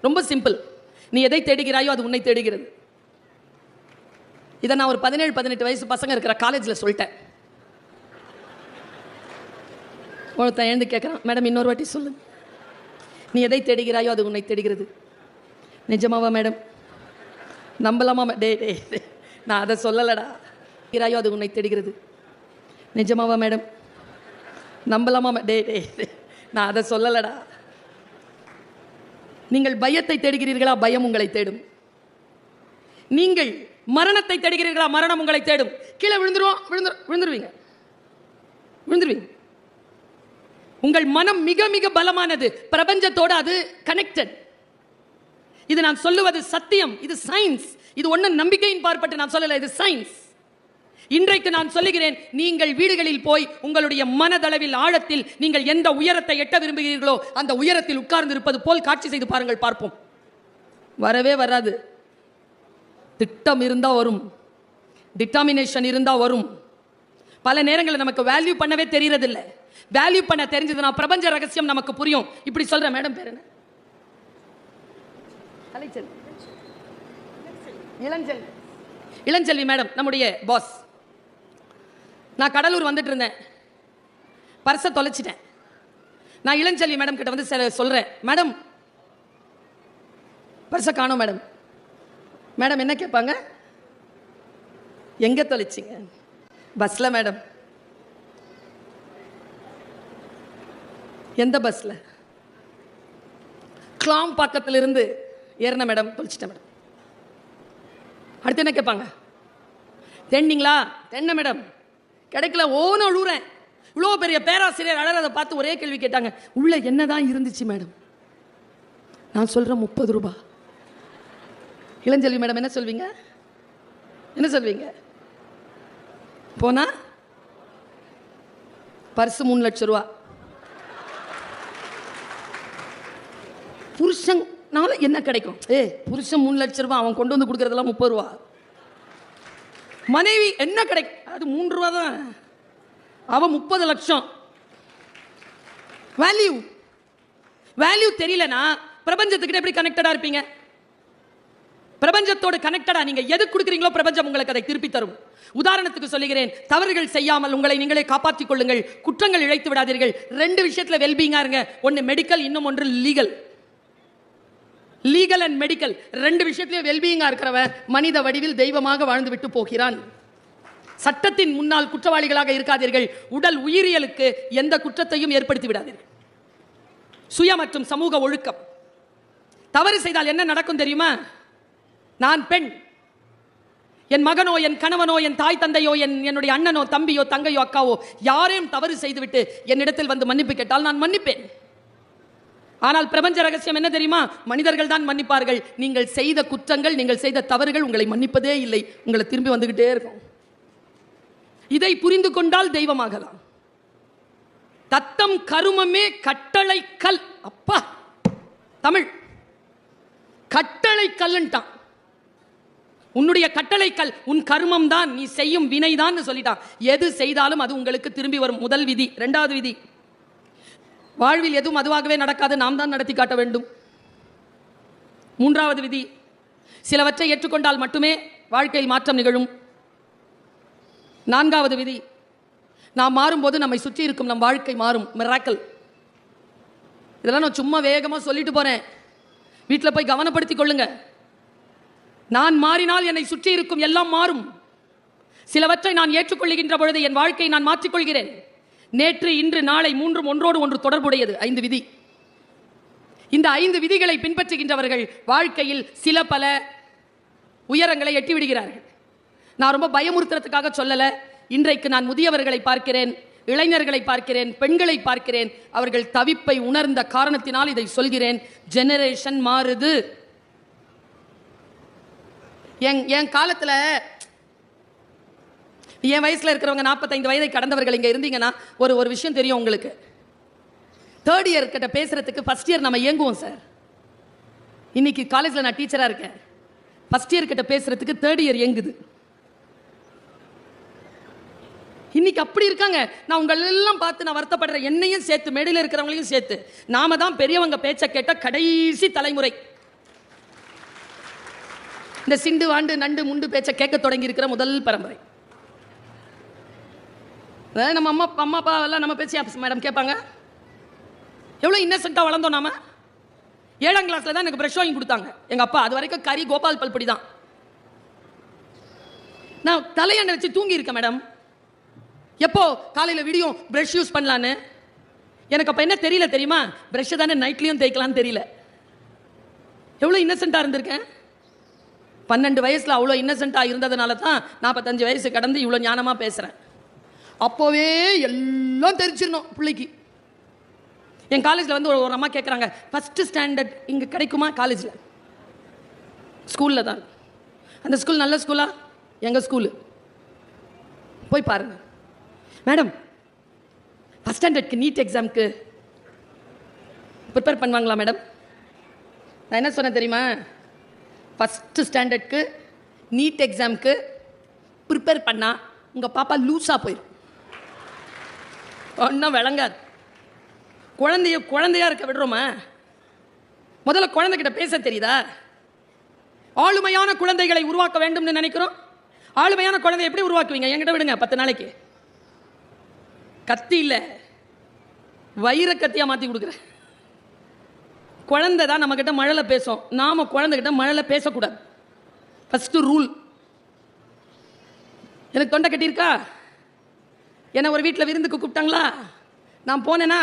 ரொம்ப சிம்பிள் நீ எதை தேடுகிறாயோ அது உன்னை தேடுகிறது. இதை நான் ஒரு பதினேழு பதினெட்டு வயசு பசங்க இருக்கிற காலேஜில் சொல்லிட்டேன். ஒருத்தன் எழுந்து கேட்குறான் மேடம் இன்னொரு வாட்டி சொல்லு. நீ எதை தேடுகிறாயோ அது உன்னை தேடுகிறது. நிஜமாவா மேடம்? நம்பலாமா டே டே நான் அதை சொல்லலடா. தேடுகிறாயோ அது உன்னை தேடுகிறது. நிஜமாவா மேடம்? நம்பலாமா டே டே. நான் அதை சொல்லலடா. நீங்கள் பயத்தை தேடுகிறீர்களா? பயம் உங்களை தேடும். நீங்கள் மரணத்தை தேடுகிறீர்களா? மரணம் உங்களை தேடும். கீழே விழுந்துருவோம். விழுந்து விழுந்துருவீங்க. விழுந்துருவீங்க. உங்கள் மனம் மிக மிக பலமானது. பிரபஞ்சத்தோடு அது கனெக்டட் இது நான் சொல்லுவது சத்தியம். இது சயின்ஸ் இது ஒன்றும் நம்பிக்கையின் பார்ப்பட்டு நான் சொல்லலை. இது சயின்ஸ் இன்றைக்கு நான் சொல்லுகிறேன் நீங்கள் வீடுகளில் போய் உங்களுடைய மனதளவில் ஆழத்தில் நீங்கள் எந்த உயரத்தை எட்ட விரும்புகிறீர்களோ அந்த உயரத்தில் உட்கார்ந்து இருப்பது போல் காட்சி செய்து பாருங்கள் பார்ப்போம். வரவே வராது. திட்டம் இருந்தால் வரும். டிட்டாமினேஷன் இருந்தால் வரும். பல நேரங்களில் நமக்கு வேல்யூ பண்ணவே தெரியறதில்ல. வேல்யூ பண்ண தெரிஞ்சதுன்னா பிரபஞ்ச ரகசியம் நமக்கு புரியும். இப்படி சொல்கிறேன் மேடம் பேர் என்ன? இளஞ்செல்வி இளஞ்செல்வி மேடம் நம்முடைய பாஸ் நான் கடலூர் வந்துட்டு இருந்தேன். பர்ஸை தொலைச்சிட்டேன். நான் இளஞ்செல்வி மேடம் கிட்ட வந்து ச- மேடம் பர்ஸை காணோம் மேடம் மேடம் என்ன கேட்பாங்க? எங்கே தொலைச்சிங்க? பஸ்ல மேடம் எந்த பஸ்ல? கிளாம் பக்கத்துல இருந்து ஏறின மேடம் தொலைச்சிட்டேன் மேடம் அடுத்து என்ன கேட்பாங்க? தென்னிங்களா? தென்ன மேடம் கிடைக்கல ஓன அழுறேன் இவ்வளோ பெரிய பேராசிரியர் அழறதை பார்த்து ஒரே கேள்வி கேட்டாங்க. உள்ள என்னதான் இருந்துச்சு மேடம்? நான் சொல்கிறேன் முப்பது ரூபா. இளஞ்செல்வி மேடம் என்ன சொல்வீங்க? என்ன சொல்வீங்க? போனா? பர்சு மூணு லட்சம் ரூபா. புருஷன்னால என்ன கிடைக்கும்? ஏ புருஷன் மூணு லட்சம் ரூபா அவன் கொண்டு வந்து கொடுக்கறதெல்லாம் முப்பது ரூபா. மனைவி என்ன கிடைக்கும்? அது மூன்று ரூபா தான். அவன் முப்பது லட்சம். வேல்யூ வேல்யூ தெரியலனா பிரபஞ்சத்துக்கிட்ட எப்படி கனெக்டடா இருப்பீங்க? பிரபஞ்சத்தோடு கனெக்டடா நீங்க எது கொடுக்குறீங்களோ பிரபஞ்சம் உங்களுக்கு அதை திருப்பி தரும். உதாரணத்துக்கு சொல்லுகிறேன் தவறுகள் செய்யாமல் உங்களை நீங்களே காப்பாற்றிக் கொள்ளுங்கள் குற்றங்கள் இழைத்து விடாதீர்கள். ரெண்டு விஷயத்துல வெல்பீங்கா இருங்க. ஒன்னு மெடிக்கல் இன்னும் ஒன்று லீகல் லீகல் அண்ட் மெடிக்கல் ரெண்டு விஷயத்திலயும் வெல்பீயிங்கா இருக்கிறவன் மனித வடிவில் தெய்வமாக வாழ்ந்து விட்டு போகிறான். சட்டத்தின் முன்னால் குற்றவாளிகளாக இருக்காதீர்கள். உடல் உயிரியலுக்கு எந்த குற்றத்தையும் ஏற்படுத்தி விடாதீர்கள் சுய மற்றும் சமூக ஒழுக்கம். தவறு செய்தால் என்ன நடக்கும் தெரியுமா? நான் பெண். என் மகனோ என் கணவனோ என் தாய் தந்தையோ என் என்னுடைய அண்ணனோ தம்பியோ தங்கையோ அக்காவோ யாரையும் தவறு செய்துவிட்டு என்னிடத்தில் வந்து மன்னிப்பு கேட்டால் நான் மன்னிப்பேன். ஆனால் பிரபஞ்ச ரகசியம் என்ன தெரியுமா? மனிதர்கள் தான் மன்னிப்பார்கள். நீங்கள் செய்த குற்றங்கள் நீங்கள் செய்த தவறுகள் உங்களை மன்னிப்பதே இல்லை. உங்களை திரும்பி வந்துகிட்டே இருக்கும். இதை புரிந்து கொண்டால் தெய்வமாகலாம். தத்தம் கருமமே கட்டளை கல். அப்பா! தமிழ். கட்டளை கல்லுன்ட்டான். உன்னுடைய கட்டளை கல் உன் கர்மம் தான் நீ செய்யும் வினை தான் சொல்லிட்டான். எது செய்தாலும் அது உங்களுக்கு திரும்பி வரும். முதல் விதி. இரண்டாவது விதி. வாழ்வில் எதுவும் அதுவாகவே நடக்காது. நாம் தான் நடத்தி காட்ட வேண்டும். மூன்றாவது விதி. சிலவற்றை ஏற்றுக்கொண்டால் மட்டுமே வாழ்க்கையில் மாற்றம் நிகழும். நான்காவது விதி. நாம் மாறும்போது நம்மை சுற்றி இருக்கும் நம் வாழ்க்கை மாறும். மிராக்கல் இதெல்லாம் நான் சும்மா வேகமாக சொல்லிட்டு போகிறேன் வீட்டில் போய் கவனப்படுத்திக் கொள்ளுங்க. நான் மாறினால் என்னை சுற்றி இருக்கும் எல்லாம் மாறும். சிலவற்றை நான் ஏற்றுக்கொள்கின்ற பொழுது என் வாழ்க்கையை நான் மாற்றிக்கொள்கிறேன். நேற்று இன்று நாளை மூன்றும் ஒன்றோடு ஒன்று தொடர்புடையது. ஐந்து விதி. இந்த ஐந்து விதிகளை பின்பற்றுகின்றவர்கள் வாழ்க்கையில் சில பல உயரங்களை எட்டிவிடுகிறார்கள். நான் ரொம்ப பயமுறுத்துறதுக்காக சொல்லலை. இன்றைக்கு நான் முதியவர்களை பார்க்கிறேன் இளைஞர்களை பார்க்கிறேன் பெண்களை பார்க்கிறேன். அவர்கள் தவிப்பை உணர்ந்த காரணத்தினால் இதை சொல்கிறேன். ஜெனரேஷன் மாறுது. என் என் காலத்தில் என் வயசில் இருக்கிறவங்க நாற்பத்தைந்து வயதை கடந்தவர்கள் இங்கே இருந்தீங்கன்னா ஒரு ஒரு விஷயம் தெரியும் உங்களுக்கு. தேர்ட் இயர் கிட்ட பேசுகிறதுக்கு ஃபஸ்ட் இயர் நம்ம இயங்குவோம் சார் இன்னைக்கு காலேஜில் நான் டீச்சராக இருக்கேன். ஃபர்ஸ்ட் இயர் கிட்ட பேசுகிறதுக்கு தேர்ட் இயர் இயங்குது. இன்னைக்கு அப்படி இருக்காங்க. நான் உங்கள் எல்லாம் பார்த்து நான் வருத்தப்படுறேன் என்னையும் சேர்த்து மேடையில் இருக்கிறவங்களையும் சேர்த்து. நாம தான் பெரியவங்க பேச்சை கேட்ட கடைசி தலைமுறை. இந்த சிண்டு வாண்டு நண்டு முண்டு பேச்சை கேட்க தொடங்கி இருக்கிற முதல் பரம்பரை. அதாவது நம்ம அம்மா அம்மா அப்பா எல்லாம் நம்ம பேச்சு மேடம் கேட்பாங்க? எவ்வளோ இன்னசென்ட்டாக வளர்ந்தோம் நாம? ஏழாம் கிளாஸில் தான் எனக்கு ப்ரெஷ் வாங்கி கொடுத்தாங்க. எங்கள் அப்பா அது வரைக்கும் கறி கோபால் பல்படி தான். நான் தலையண்டை வச்சு தூங்கியிருக்கேன் மேடம் எப்போ காலையில் விடியும் ப்ரஷ் யூஸ் பண்ணலான்னு? எனக்கு அப்போ என்ன தெரியல தெரியுமா? ப்ரஷ்ஷை தானே நைட்லேயும் தேய்க்கலான்னு தெரியல. எவ்வளோ இன்னசென்ட்டாக இருந்திருக்கேன்? பன்னெண்டு வயசில் அவ்வளோ இன்னசென்ட்டாக இருந்ததுனால தான் நாற்பத்தஞ்சு வயசு கடந்து இவ்வளோ ஞானமாக பேசுகிறேன் அப்போவே எல்லாம் தெரிஞ்சிடணும் பிள்ளைக்கு. என் காலேஜில் வந்து ஒரு ஒரு அம்மா கேட்குறாங்க ஃபஸ்ட்டு ஸ்டாண்டர்ட் இங்கே கிடைக்குமா காலேஜில் ஸ்கூலில் தான். அந்த ஸ்கூல் நல்ல ஸ்கூலா எங்கள் ஸ்கூலு போய் பாருங்கள் மேடம் ஃபஸ்ட் ஸ்டாண்டர்ட்க்கு நீட் எக்ஸாம்க்கு ப்ரிப்பேர் பண்ணுவாங்களா மேடம்? நான் என்ன சொன்னேன் தெரியுமா? ஃபஸ்ட்டு ஸ்டாண்டர்ட்க்கு நீட் எக்ஸாம்க்கு ப்ரிப்பேர் பண்ணால் உங்கள் பாப்பா லூஸாக போயிடும் ஒன்றும் விளங்காது. குழந்தைய குழந்தையா இருக்க விடுறோமா? முதல்ல குழந்தைகிட்ட பேச தெரியுதா? ஆளுமையான குழந்தைகளை உருவாக்க வேண்டும்னு நினைக்கிறோம். ஆளுமையான குழந்தை எப்படி உருவாக்குவீங்க? என்கிட்ட விடுங்க பத்து நாளைக்கு. கத்தி இல்லை வைர கத்தியாக மாற்றி கொடுக்குறேன் குழந்தை தான் நம்மக்கிட்ட மழலை பேசும். நாம் குழந்தைகிட்ட மழலை பேசக்கூடாது. ஃபஸ்ட்டு ரூல் எனக்கு தொண்டை கட்டியிருக்கா? என்னை ஒரு வீட்டில் விருந்துக்கு கூப்பிட்டாங்களா? நான் போனேன்னா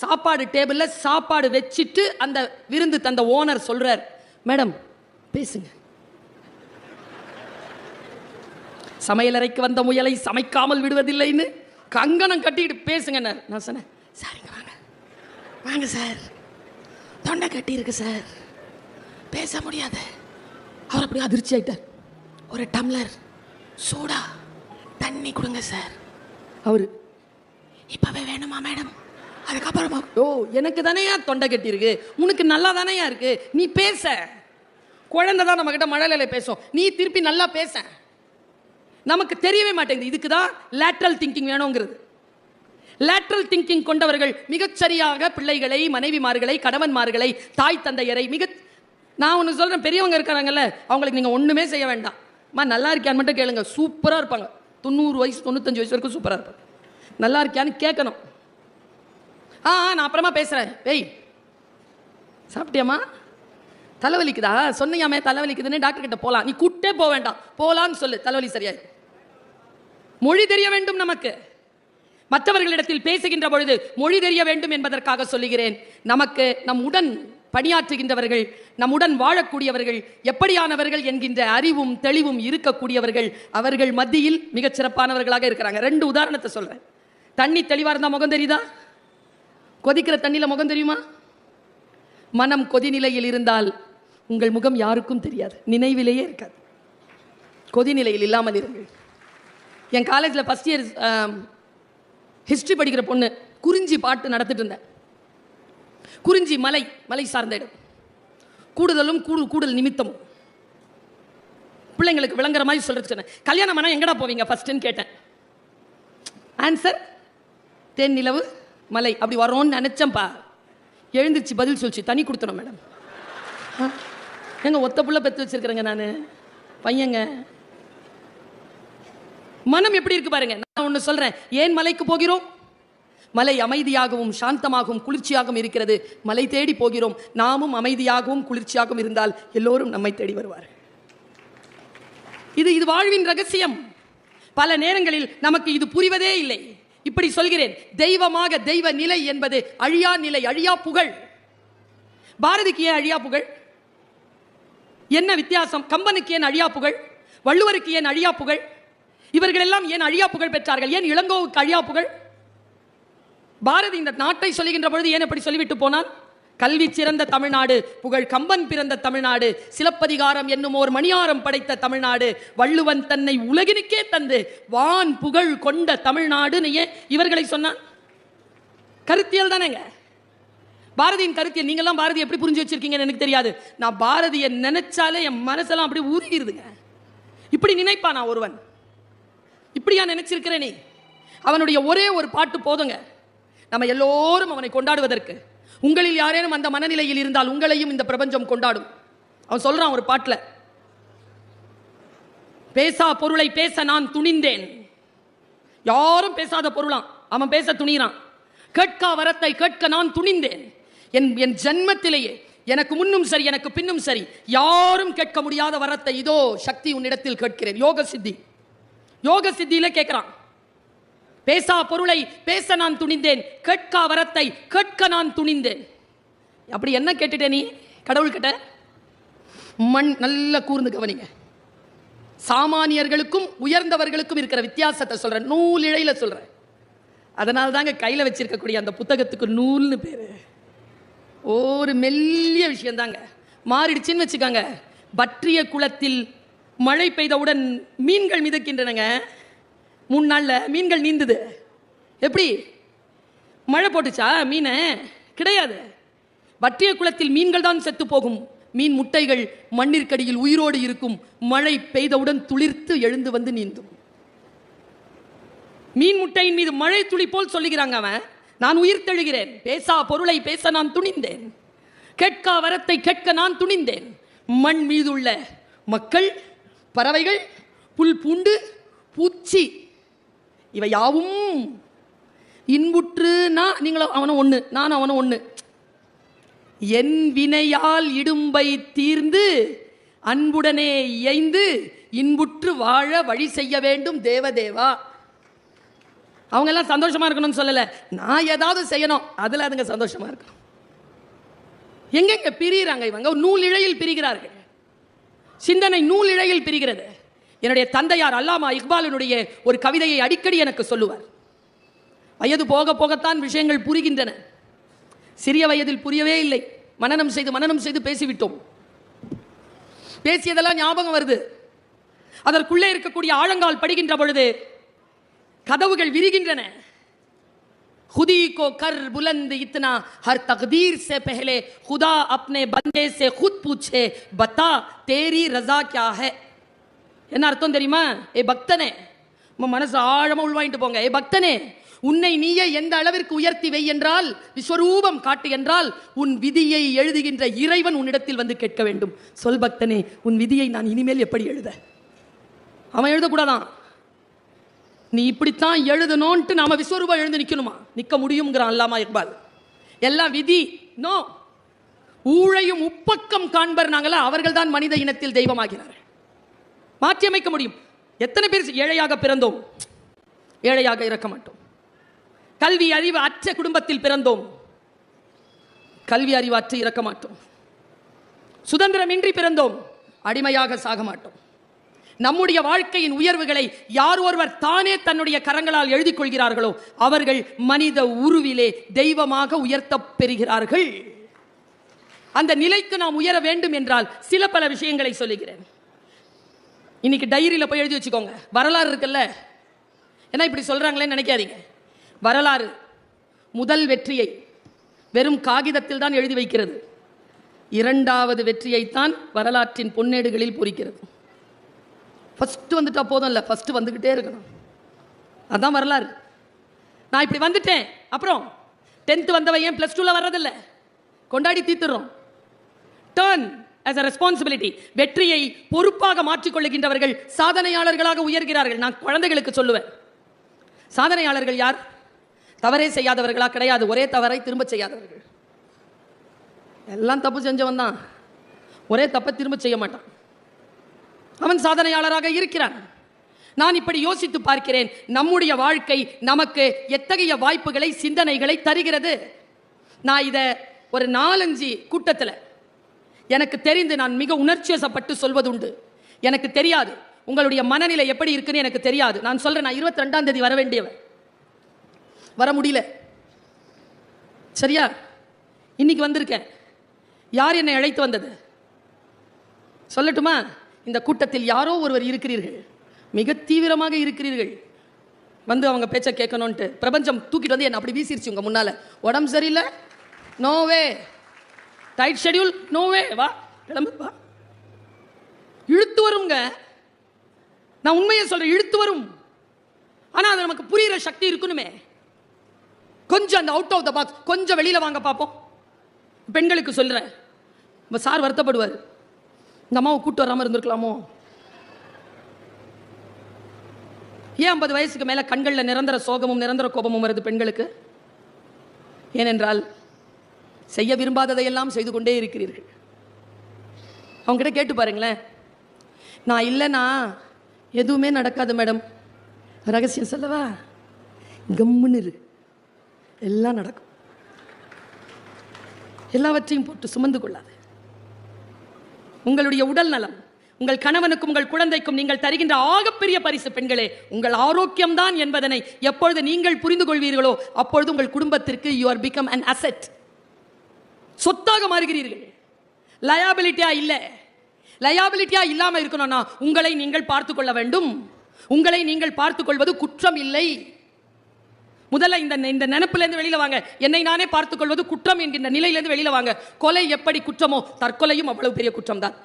சாப்பாடு டேபிளில் சாப்பாடு வச்சுட்டு அந்த விருந்து தந்த ஓனர் சொல்கிறார் மேடம் பேசுங்க. சமையலறைக்கு வந்த முயலை சமைக்காமல் விடுவதில்லைன்னு கங்கணம் கட்டிக்கிட்டு பேசுங்கன்னார் நான் சொன்னேன் சரிங்க வாங்க. வாங்க சார். தொண்டை கட்டி இருக்கு சார். பேச முடியாது. அவர் அப்படியே அதிர்ச்சி ஆகிட்டார் ஒரு டம்ளர் சூடா தண்ணி கொடுங்க சார். அவரு இப்பவே வேணுமா மேடம்? அதுக்கப்புறமா ஓ எனக்கு தானேயா தொண்டை கட்டியிருக்கு உனக்கு நல்லா தானேயா இருக்கு? நீ பேச. குழந்தை தான் நம்மக்கிட்ட மழலையில பேசும். நீ திருப்பி நல்லா பேச. நமக்கு தெரியவே மாட்டேங்குது. இதுக்கு தான் லேட்ரல் திங்கிங் வேணுங்கிறது. லேட்ரல் திங்கிங் கொண்டவர்கள் மிகச்சரியாக பிள்ளைகளை மனைவிமார்களை கணவன்மார்களை தாய் தந்தையரை மிக நான் ஒன்று சொல்கிறேன் பெரியவங்க இருக்கிறாங்கல்ல அவங்களுக்கு நீங்கள் ஒன்றுமே செய்ய வேண்டாம். அம்மா நல்லா இருக்கியான்னு மட்டும் கேளுங்க. சூப்பராக இருப்பாங்க. தொண்ணூறு வயசு தொண்ணூத்தஞ்சு வயசு வரைக்கும் சூப்பராக இருப்பாங்க. நல்லா இருக்கியான்னு கேட்கணும். ஆ ஆ, நான் அப்புறமா பேசுகிறேன் வெய் சாப்பிட்டியாம்மா? தலைவலிக்குதா? சொன்னியாமே தலைவலிக்குதுன்னு டாக்டர் கிட்ட போகலாம் நீ கூட்டே போக வேண்டாம். போகலான்னு சொல்லு. தலைவலி சரியாயிடும் மொழி தெரிய வேண்டும் நமக்கு. மற்றவர்களிடத்தில் பேசுகின்ற பொழுது மொழி தெரிய வேண்டும் என்பதற்காக சொல்லுகிறேன். நமக்கு நம் உடன் பணியாற்றுகின்றவர்கள் நம்முடன் வாழக்கூடியவர்கள் எப்படியானவர்கள் என்கின்ற அறிவும் தெளிவும் இருக்கக்கூடியவர்கள் அவர்கள் மத்தியில் மிகச் சிறப்பானவர்களாக இருக்கிறாங்க. ரெண்டு உதாரணத்தை சொல்றேன். தண்ணி தெளிவாக இருந்தால் முகம் தெரியுதா? கொதிக்கிற தண்ணியில் முகம் தெரியுமா? மனம் கொதிநிலையில் இருந்தால் உங்கள் முகம் யாருக்கும் தெரியாது. நினைவிலேயே இருக்காது. கொதிநிலையில் இல்லாமல் இருங்கள். என் காலேஜில் ஃபஸ்ட் இயர் ஹிஸ்ட்ரி படிக்கிற பொண்ணு குறிஞ்சி பாட்டு நடத்திட்டு இருந்தேன். குறிஞ்சி மலை மலை சார்ந்த இடம். கூடுதலும் கூடு கூடுதல் நிமித்தமும். பிள்ளைங்களுக்கு விளங்குற மாதிரி சொல்கிறது சொன்னேன். கல்யாணம் ஆனால் எங்கடா போவீங்க ஃபஸ்ட்டுன்னு கேட்டேன். ஆன்சர் தேன் நிலவு மலை. அப்படி வரோன்னு நினச்சேன்ப்பா. எழுந்திருச்சு பதில் சொல்லிச்சு தனி கொடுத்தணும் மேடம். எங்கள் ஒத்த புள்ள பெற்று வச்சுருக்கிறேங்க நான். பையங்க. மனம் எப்படி இருக்கு பாருங்க. நான் ஒன்று சொல்றேன். ஏன் மலைக்கு போகிறோம்? மலை அமைதியாகவும் சாந்தமாகவும் குளிர்ச்சியாகவும் இருக்கிறது. மலை தேடி போகிறோம். நாமும் அமைதியாகவும் குளிர்ச்சியாகவும் இருந்தால் எல்லோரும் நம்மை தேடி வருவார் இது இது வாழ்வின் ரகசியம். பல நேரங்களில் நமக்கு இது புரிவதே இல்லை. இப்படி சொல்கிறேன். தெய்வமாக தெய்வ நிலை என்பது அழியா நிலை அழியா புகழ். பாரதிக்கு ஏன் அழியா புகழ்? என்ன வித்தியாசம்? கம்பனுக்கு ஏன் அழியா புகழ்? வள்ளுவருக்கு ஏன் அழியா புகழ்? இவர்கள் எல்லாம் ஏன் அழியா புகழ் பெற்றார்கள்? ஏன் இளங்கோவுக்கு அழியா புகழ்? பாரதி இந்த நாட்டை சொல்லுகின்ற பொழுது ஏன் இப்படி சொல்லிவிட்டு போனான்? கல்வி சிறந்த தமிழ்நாடு புகழ் கம்பன் பிறந்த தமிழ்நாடு சிலப்பதிகாரம் என்னும் ஓர் மணியாரம் படைத்த தமிழ்நாடு வள்ளுவன் தன்னை உலகினுக்கே தந்து வான் புகழ் கொண்ட தமிழ்நாடுன்னு ஏன் இவர்களை சொன்னான்? கருத்தியல் தானேங்க. பாரதியின் கருத்தியல் நீங்கெல்லாம் பாரதி எப்படி புரிஞ்சு வச்சிருக்கீங்கன்னு எனக்கு தெரியாது. நான் பாரதியை நினைச்சாலே என் மனசெல்லாம் அப்படி உருகிருதுங்க இப்படி நினைப்பானா ஒருவன்? இப்படியா நினைச்சிருக்கிற நீ? அவனுடைய ஒரே ஒரு பாட்டு போதுங்க. நம்ம எல்லோரும் அவனை கொண்டாடுவதற்கு. உங்களில் யாரேனும் அந்த மனநிலையில் இருந்தால் உங்களையும் இந்த பிரபஞ்சம் கொண்டாடும். அவன் சொல்றான் ஒரு பாட்டில் பேசா பொருளை பேச நான் துணிந்தேன். யாரும் பேசாத பொருளாம். அவன் பேச துணிறான் கேட்கா வரத்தை கேட்க நான் துணிந்தேன். என் என் ஜென்மத்திலேயே எனக்கு முன்னும் சரி எனக்கு பின்னும் சரி யாரும் கேட்க முடியாத வரத்தை இதோ சக்தி உன்னிடத்தில் கேட்கிறேன். யோக சித்தி யோக சித்தியில கேட்கிறான் பேசா பொருளை பேச நான் துணிந்தேன் கேட்கா வரத்தை கேட்க நான் துணிந்தேன். அப்படி என்ன கேட்டுட்டே நீ கடவுள் கிட்ட மண் நல்ல கூர்ந்து கவனிங்க. சாமானியர்களுக்கும் உயர்ந்தவர்களுக்கும் இருக்கிற வித்தியாசத்தை சொல்றேன் நூல் இழையில சொல்றேன். அதனால தாங்க கையில் வச்சிருக்கக்கூடிய அந்த புத்தகத்துக்கு நூல்னு பேரு. ஒரு மெல்லிய விஷயம் தாங்க மாறிடுச்சுன்னு வச்சுக்கோங்க. பற்றிய குளத்தில் மழை பெய்தவுடன் மீன்கள் மிதக்கின்றனங்க. மூணு நாளில் மீன்கள் நீந்துது. எப்படி? மழை போட்டுச்சா? மீனை? கிடையாது. வற்றிய குளத்தில் மீன்கள் தான் செத்து போகும். மீன் முட்டைகள் மண்ணிற்கடியில் உயிரோடு இருக்கும். மழை பெய்தவுடன் துளிர்த்து எழுந்து வந்து நீந்தும். மீன் முட்டையின் மீது மழை துளி போல் சொல்லுகிறாங்க அவன். நான் உயிர் தெழுகிறேன். பேசா பொருளை பேச நான் துணிந்தேன். கேட்கா வரத்தை கேட்க நான் துணிந்தேன். மண் மீதுள்ள மக்கள் பறவைகள் புல் பூண்டு பூச்சி இவை யாவும் இன்புற்றுனா நீங்களும் அவனும் ஒன்று நான் அவனும் ஒன்று என் வினையால் இடும்பை தீர்ந்து அன்புடனே இயைந்து இன்புற்று வாழ வழி செய்ய வேண்டும் தேவதேவா. அவங்க எல்லாம் சந்தோஷமா இருக்கணும்னு சொல்லல. நான் ஏதாவது செய்யணும் அதில் அதுங்க சந்தோஷமா இருக்கணும். எங்கெங்க பிரிகிறாங்க இவங்க? நூல் இழையில் பிரிகிறார்கள். சிந்தனை நூல் இழையில் பிரிகிறது. என்னுடைய தந்தையார் அல்லாமா இக்பாலினுடைய ஒரு கவிதையை அடிக்கடி எனக்கு சொல்லுவார். வயது போக போகத்தான் விஷயங்கள் புரிகின்றன. சிறிய வயதில் புரியவே இல்லை. மனனம் செய்து மனனம் செய்து பேசிவிட்டோம். பேசியதெல்லாம் ஞாபகம் வருது. அதற்குள்ளே இருக்கக்கூடிய ஆழங்கால் படுகின்ற பொழுது கதவுகள் விரிகின்றன. खुदी को कर बुलंद इतना हर तकदीर से पहले खुदा अपने बंदे से खुद पूछे बता तेरी रजा क्या है என்ன அர்த்தம் தெரியுமா ஏ பக்தனே உன் மனசு ஆழமா உள்வாங்கிட்டு போங்க ஏ பக்தனே உன்னை நீயே எந்த அளவிற்கு உயர்த்தி வை என்றால் விஸ்வரூபம் காட்டு என்றால் உன் விதியை எழுதுகின்ற இறைவன் உன்னிடத்தில் வந்து கேட்க வேண்டும் சொல் பக்தனே உன் விதியை நான் இனிமேல் எப்படி எழுத அவன் எழுதக்கூடாதான் நீ இப்படித்தான் எழுதணும்ட்டு நாம விஸ்வரூபா எழுந்து நிற்கணுமா நிற்க முடியுங்கிறான் அல்லாமா இக்பால். எல்லாம் விதி நோ. ஊழையும் உப்பக்கம் காண்பர் நாங்களா அவர்கள் தான் மனித இனத்தில் தெய்வமாகிறார் மாற்றி அமைக்க முடியும். எத்தனை பேர் ஏழையாக பிறந்தோம்? ஏழையாக இறக்க மாட்டோம். கல்வி அறிவு அற்ற குடும்பத்தில் பிறந்தோம். கல்வி அறிவு அற்று இறக்க மாட்டோம். சுதந்திரமின்றி பிறந்தோம். அடிமையாக சாக மாட்டோம். நம்முடைய வாழ்க்கையின் உயர்வுகளை யார் ஒருவர் தானே தன்னுடைய கரங்களால் எழுதி கொள்கிறார்களோ அவர்கள் மனித உருவிலே தெய்வமாக உயர்த்தப் பெறுகிறார்கள். அந்த நிலைக்கு நாம் உயர வேண்டும் என்றால் சில பல விஷயங்களை சொல்லுகிறேன். இன்னைக்கு டைரியில் போய் எழுதி வச்சுக்கோங்க. வரலாறு இருக்குல்ல? ஏன்னா இப்படி சொல்றாங்களேன்னு நினைக்காதீங்க. வரலாறு முதல் வெற்றியை வெறும் காகிதத்தில் தான் எழுதி வைக்கிறது. இரண்டாவது வெற்றியைத்தான் வரலாற்றின் பொன்னேடுகளில் பொறிக்கிறது. ஃபஸ்ட்டு வந்துட்டால் போதும் இல்லை ஃபஸ்ட்டு வந்துக்கிட்டே இருக்கணும். அதுதான் வரலாறு. நான் இப்படி வந்துட்டேன் அப்புறம் டென்த்து வந்தவன் ஏன் ப்ளஸ் டூவில் வர்றதில்லை? கொண்டாடி தீர்த்துறோம். டேர்ன் ஆஸ் அ ரெஸ்பான்சிபிலிட்டி வெற்றியை பொறுப்பாக மாற்றிக்கொள்ளுகின்றவர்கள் சாதனையாளர்களாக உயர்கிறார்கள். நான் குழந்தைகளுக்கு சொல்லுவேன். சாதனையாளர்கள் யார்? தவறே செய்யாதவர்களா? கிடையாது. ஒரே தவறை திரும்ப செய்யாதவர்கள். எல்லாம் தப்பு செஞ்சவன் தான். ஒரே தப்பை திரும்ப செய்ய மாட்டான். அவன் சாதனையாளராக இருக்கிறான். நான் இப்படி யோசித்து பார்க்கிறேன். நம்முடைய வாழ்க்கை நமக்கு எத்தகைய வாய்ப்புகளை சிந்தனைகளை தருகிறது? நான் இதை ஒரு நாலஞ்சு கூட்டத்தில் எனக்கு தெரிந்து நான் மிக உணர்ச்சிவசப்பட்டு சொல்வதுண்டு. எனக்கு தெரியாது. உங்களுடைய மனநிலை எப்படி இருக்குன்னு எனக்கு தெரியாது. நான் சொல்கிறேன் நான் இருபத்தி ரெண்டாம் தேதி வர வேண்டியவன். வர முடியல. சரியா? இன்னைக்கு வந்திருக்கேன். யார் என்னை அழைத்து வந்தது? சொல்லட்டுமா? இந்த கூட்டத்தில் யாரோ ஒருவர் இருக்கிறீர்கள். மிக தீவிரமாக இருக்கிறீர்கள். வந்து அவங்க பேச்சை கேட்கணுன்ட்டு பிரபஞ்சம் தூக்கிட்டு வந்து என்ன அப்படி வீசிருச்சு உங்க முன்னால. உடம்பு சரியில்லை? நோவே டைட் ஷெட்யூல் நோவே வா கிளம்பு வா. இழுத்து வருங்க. நான் உண்மையை சொல்றேன் இழுத்து வரும். ஆனா அது நமக்கு புரியுற சக்தி இருக்கணுமே. கொஞ்சம் அந்த அவுட் ஆஃப் த பாக்ஸ் கொஞ்சம் வெளியில வாங்க பார்ப்போம் பெண்களுக்கு சொல்றேன். நம்ம சார் வருத்தப்படுவார். இந்த அம்மாவை கூட்டு வராமல் இருந்திருக்கலாமோ? ஏன் ஐம்பது வயசுக்கு மேலே கண்களில் நிரந்தர சோகமும் நிரந்தர கோபமும் வருது பெண்களுக்கு? ஏனென்றால் செய்ய விரும்பாததையெல்லாம் செய்து கொண்டே இருக்கிறீர்கள். அவங்ககிட்ட கேட்டு பாருங்களேன். நான் இல்லைனா எதுவுமே நடக்காது மேடம். ரகசியம் சொல்லவா? கம்முன்னு இரு. எல்லாம் நடக்கும். எல்லாவற்றையும் போட்டு சுமந்து கொள்ளாது. உங்களுடைய உடல் நலம் உங்கள் கணவனுக்கும் உங்கள் குழந்தைக்கும் நீங்கள் தருகின்ற ஆகப்பெரிய பரிசு பெண்களே உங்கள் ஆரோக்கியம்தான் என்பதனை எப்பொழுது நீங்கள் புரிந்து கொள்வீர்களோ அப்பொழுது உங்கள் குடும்பத்திற்கு you are become an asset சொத்தாக மாறுகிறீர்கள். லயாபிலிட்டியா இல்லை. லயாபிலிட்டியா இல்லாமல் இருக்கணும்னா உங்களை நீங்கள் பார்த்து கொள்ள வேண்டும். உங்களை நீங்கள் பார்த்துக்கொள்வது குற்றம் இல்லை. முதல்ல இந்த இந்த நினப்பிலேருந்து வெளியில வாங்க. என்னை நானே பார்த்துக்கொள்வது குற்றம் என்கின்ற நிலையிலேருந்து வெளியில வாங்க. கொலை எப்படி குற்றமோ தற்கொலையும் அவ்வளவு பெரிய குற்றம் தான்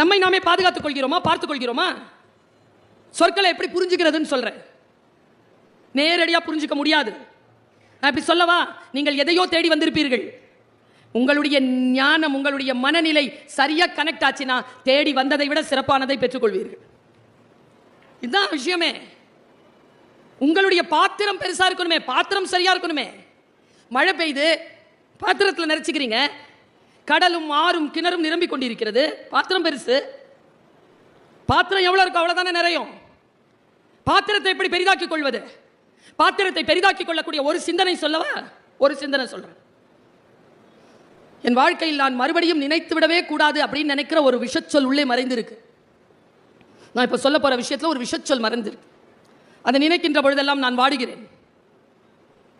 நம்மை நாமே பாதுகாத்துக் கொள்கிறோமா பார்த்துக் கொள்கிறோமா சொற்களை எப்படி புரிஞ்சுக்கிறதுன்னு சொல்றேன். நேரடியாக புரிஞ்சுக்க முடியாது. நான் இப்படி சொல்லவா? நீங்கள் எதையோ தேடி வந்திருப்பீர்கள். உங்களுடைய ஞானம் உங்களுடைய மனநிலை சரியாக கனெக்ட் ஆச்சுன்னா தேடி வந்ததை விட சிறப்பானதை பெற்றுக்கொள்வீர்கள். இதுதான் விஷயமே. உங்களுடைய பாத்திரம் பெருசாக இருக்கணுமே பாத்திரம் சரியாக இருக்கணுமே. மழை பெய்யுது பாத்திரத்தில் நிறைச்சிக்கிறீங்க கடலும் ஆறும் கிணறும் நிரம்பி கொண்டிருக்கிறது. பாத்திரம் பெருசு. பாத்திரம் எவ்வளோ இருக்கோ அவ்வளோதானே நிறையும். பாத்திரத்தை எப்படி பெரிதாக்கிக் கொள்வது? பாத்திரத்தை பெரிதாக்கிக் கொள்ளக்கூடிய ஒரு சிந்தனை சொல்லவா? ஒரு சிந்தனை சொல்கிறேன் என் வாழ்க்கையில் நான் மறுபடியும் நினைத்து விடவே கூடாது அப்படின்னு நினைக்கிற ஒரு விஷச்சொல் உள்ளே மறைந்திருக்கு. நான் இப்போ சொல்ல போகிற விஷயத்தில் ஒரு விஷச்சொல் மறைந்திருக்கு. அதை நினைக்கின்ற பொழுதெல்லாம் நான் வாடுகிறேன்.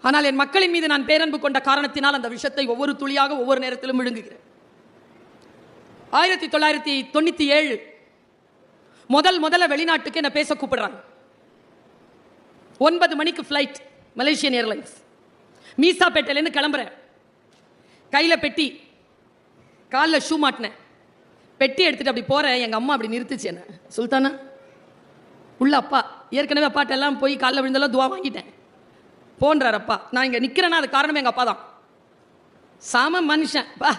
ஆனால் என் மக்களின் மீது நான் பேரன்பு கொண்ட காரணத்தினால் அந்த விஷத்தை ஒவ்வொரு துளியாக ஒவ்வொரு நேரத்திலும் விழுங்குகிறேன். ஆயிரத்தி தொள்ளாயிரத்தி தொண்ணூத்தி ஏழு முதல் முதல்ல வெளிநாட்டுக்கு என்னை பேச கூப்பிடுறாங்க. ஒன்பது மணிக்கு ஃப்ளைட் மலேசியன் ஏர்லைன்ஸ் மீசாப்பேட்டையிலேருந்து கிளம்புறேன். கையில் பெட்டி காலில் ஷூ மாட்டினேன். பெட்டி எடுத்துட்டு அப்படி போகிறேன் எங்கள் அம்மா அப்படி நிறுத்துச்சு என்ன. சுல்தானா? உள்ள அப்பா. ஏற்கனவே அப்பாட்ட எல்லாம் போய் காலைல விழுந்தெல்லாம் துவா வாங்கிட்டேன். போன்றார் அப்பா. நான் இங்கே நிற்கிறேன்னா அது காரணமே எங்கள் அப்பா தான் சாம மனுஷன். பா.